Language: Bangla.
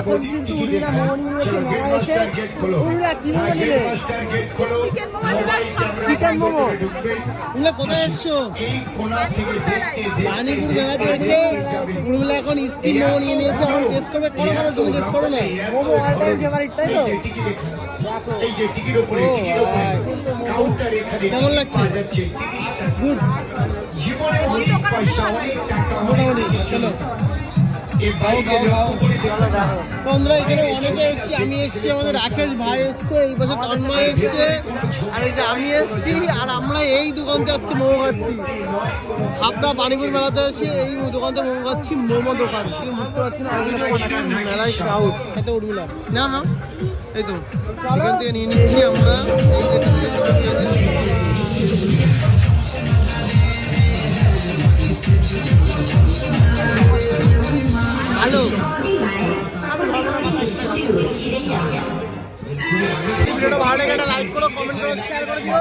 এখন কিন্তু উর্মিলা মোমো নিয়ে নিয়েছে মেলা এসে উর্মিলা কি মোমো নিলে চিকেন মোমো উর্মিলা কোথায় এসছো? পানিপুর মেলাতে এসে উর্মিলা এখন স্টিম মোমো নিয়ে নিয়েছে এখন টেস্ট করবে। করো করো তুমি টেস্ট করো না। মোমো অল টাইম ফেভারিট তাই তো? ও কেমন লাগছে? গুড বন্ধুরা এখানে অনেকে এসছি আমি এসছি আমাদের রাকেশ ভাই এসছে এই পাশে তন্ময় এসছে। আর এই যে আমি এসছি আর আমরা এই দোকানতে আজকে মোমো খাচ্ছি। হাবড়া পানিপুর মেলাতে এসে এই দোকানতে মোমো খাচ্ছি মোমো দোকান। কেউ বুঝতে পারছি না মেলায় ক্রাউড খেতে উঠবিলা না। না এই তো এখান থেকে নিয়ে নিচ্ছি আমরা। এই ভিডিওটা ভালো লাগে একটা লাইক করো কমেন্ট করো শেয়ার করে দিও।